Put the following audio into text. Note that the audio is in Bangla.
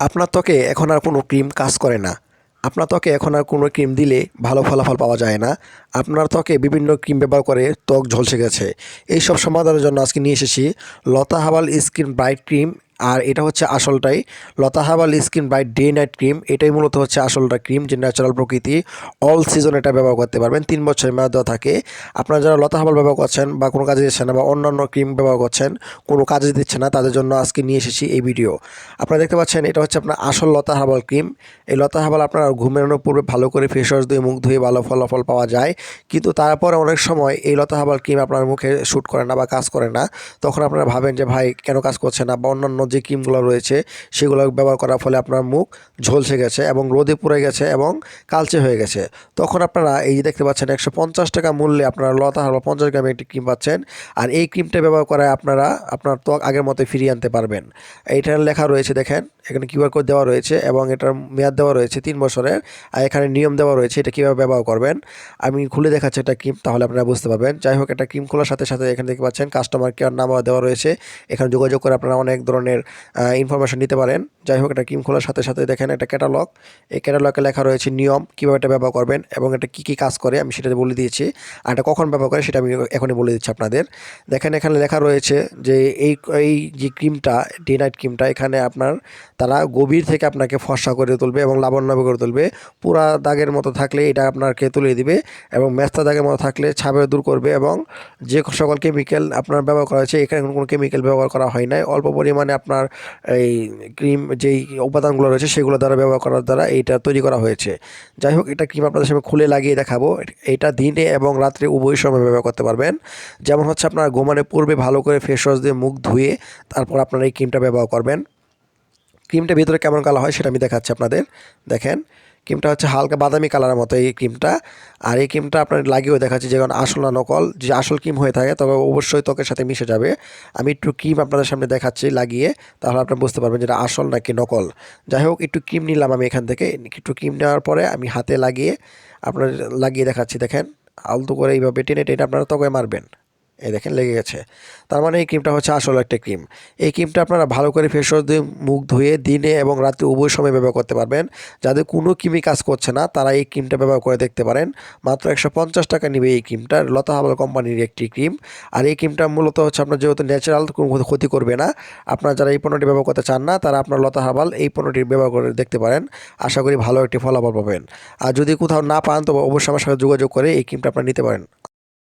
আপনার ত্বকে এখন আর কোনো ক্রিম কাজ করে না। আপনার ত্বকে এখন আর কোনো ক্রিম দিলে ভালো ফলাফল পাওয়া যায় না। আপনার ত্বকে বিভিন্ন ক্রিম ব্যবহার করে ত্বক ঝলসে গেছে। এইসব সমাধানের জন্য আজকে নিয়ে এসেছি লতা হাবাল স্কিন ব্রাইট ক্রিম আর এটা হচ্ছে আসলটাই। লতা হাবাল skin bright day night cream, এটাই মূলত হচ্ছে আসলটা ক্রিম যে ন্যাচারাল প্রকৃতি অল সিজন এটা ব্যবহার করতে পারবেন। তিন বছরের মেয়াদ দেওয়া থাকে। আপনারা যারা লতা হাবাল ব্যবহার করছেন বা কোনো কাজে দিচ্ছেন না বা অন্যান্য ক্রিম ব্যবহার করছেন, কোনো কাজে দিচ্ছে না, তাদের জন্য আজকে নিয়ে এসেছি এই ভিডিও আপনারা দেখতে পাচ্ছেন, এটা হচ্ছে আপনার আসল লতা হাবাল ক্রিম। এই লতা হাবাল আপনারা ঘুমানোর পূর্বে ভালো করে ফেস ওয়াশ দিয়ে মুখ ধুয়ে ভালো ফলাফল পাওয়া যায়। কিন্তু তারপরে অনেক সময় এই লতা হাবাল ক্রিম আপনার মুখে শ্যুট করে না বা কাজ করে না। তখন আপনারা ভাবেন যে, ভাই, কেন কাজ করছে না? বা অন্যান্য যে ক্রিমগুলো রয়েছে সেগুলো ব্যবহার করার ফলে আপনার মুখ ঝলসে গেছে এবং রোদে পড়ে গেছে এবং কালচে হয়ে গেছে। তখন আপনারা এই যে দেখতে পাচ্ছেন একশো পঞ্চাশ টাকা মূল্যে আপনারা লতা হাবাল পঞ্চাশ গ্রামে একটি ক্রিম পাচ্ছেন। আর এই ক্রিমটা ব্যবহার করায় আপনারা আপনার ত্বক আগের মতো ফিরিয়ে আনতে পারবেন। এইটার লেখা রয়েছে দেখেন এখানে কিউআর কোড দেওয়া রয়েছে এবং এটার মেয়াদ দেওয়া রয়েছে তিন বছরের। আর এখানে নিয়ম দেওয়া রয়েছে এটা কীভাবে ব্যবহার করবেন। আমি খুলে দেখাচ্ছি একটা ক্রিম, তাহলে আপনারা বুঝতে পারবেন। যাই হোক, একটা ক্রিম খোলার সাথে সাথে এখানে দেখতে পাচ্ছেন কাস্টমার কেয়ার নাম্বার দেওয়া রয়েছে। এখানে যোগাযোগ করে আপনারা অনেক ধরনের ইনফরমেশন নিতে পারেন। যাই হোক এটা ক্রিম খোলার সাথে সাথে দেখেন একটা ক্যাটালগ এই ক্যাটালগে লেখা রয়েছে নিয়ম, কীভাবে এটা ব্যবহার করবেন এবং এটা কী কী কাজ করে, আমি সেটা বলে দিয়েছি। আর এটা কখন ব্যবহার করে, সেটা আমি এখনই বলে দিচ্ছি আপনাদের। দেখেন এখানে লেখা রয়েছে যে এই এই যে ক্রিমটা ডে নাইট ক্রিমটা, এখানে আপনার তারা গভীর থেকে আপনাকে ফর্সা করে তুলবে এবং লাবণ্যভাবে করে তুলবে। পুরা দাগের মতো থাকলে এটা আপনাকে তুলে দিবে এবং মেস্তা দাগের মতো থাকলে ছাপে দূর করবে এবং যে সকল কেমিক্যাল আপনার ব্যবহার করা হয়েছে, এখানে কোনো কেমিক্যাল ব্যবহার করা হয় নাই। অল্প পরিমাণে আপনার এই ক্রিম যেই উপাদানগুলো রয়েছে, সেগুলো দ্বারা ব্যবহার করার দ্বারা এইটা তৈরি করা হয়েছে। যাই হোক, এটা ক্রিম আপনাদের সামনে খুলে লাগিয়ে দেখাবো। এটা দিনে এবং রাত্রে উভয় সময় ব্যবহার করতে পারবেন। যেমন হচ্ছে আপনার ঘুমানোর পূর্বে ভালো করে ফেস ওয়াশ দিয়ে মুখ ধুয়ে তারপর আপনারা এই ক্রিমটা ব্যবহার করবেন। ক্রিমটা ভিতরে কেমন কালার হয় সেটা আমি দেখাচ্ছি আপনাদের। দেখেন, ক্রিমটা হচ্ছে হালকা বাদামি কালারের মতো এই ক্রিমটা। আর এই ক্রিমটা আপনার লাগিয়েও দেখাচ্ছি যেমন আসল না নকল, যে আসল ক্রিম হয়ে থাকে, তবে অবশ্যই ত্বকের সাথে মিশে যাবে। আমি একটু ক্রিম আপনাদের সামনে দেখাচ্ছি, লাগিয়ে, তাহলে আপনারা বুঝতে পারবেন যেটা আসল নাকি নকল। যাই হোক, একটু ক্রিম নিলাম আমি এখান থেকে। একটু ক্রিম নেওয়ার পরে আমি হাতে লাগিয়ে আপনার লাগিয়ে দেখাচ্ছি, দেখেন। আলতু করে এইভাবে টেনে টেনে আপনারা ত্বকে মারবেন। এই দেখেন লেগে গেছে। তার মানে এই ক্রিমটা হচ্ছে আসল একটা ক্রিম। এই ক্রিমটা আপনারা ভালো করে ফেস ওয়াশ দিয়ে মুখ ধুয়ে দিনে এবং রাতে উভয় সময় ব্যবহার করতে পারবেন। যাদের কোনো ক্রিমই কাজ করছে না, তারা এই ক্রিমটা ব্যবহার করে দেখতে পারেন। মাত্র একশো পঞ্চাশ টাকা নেবে এই ক্রিমটা লতা হাবাল কোম্পানির একটি ক্রিম। আর এই ক্রিমটা মূলত হচ্ছে আপনার যেহেতু ন্যাচারাল কোনো ক্ষতি করবে না। আপনারা যারা এই পণ্যটি ব্যবহার করতে চান না, তারা আপনার লতা হাবাল এই পণ্যটি ব্যবহার করে দেখতে পারেন। আশা করি ভালো একটি ফলাফল পাবেন। আর যদি কোথাও না পান তবে অবশ্যই আমার সাথে যোগাযোগ করে এই ক্রিমটা আপনারা নিতে পারেন।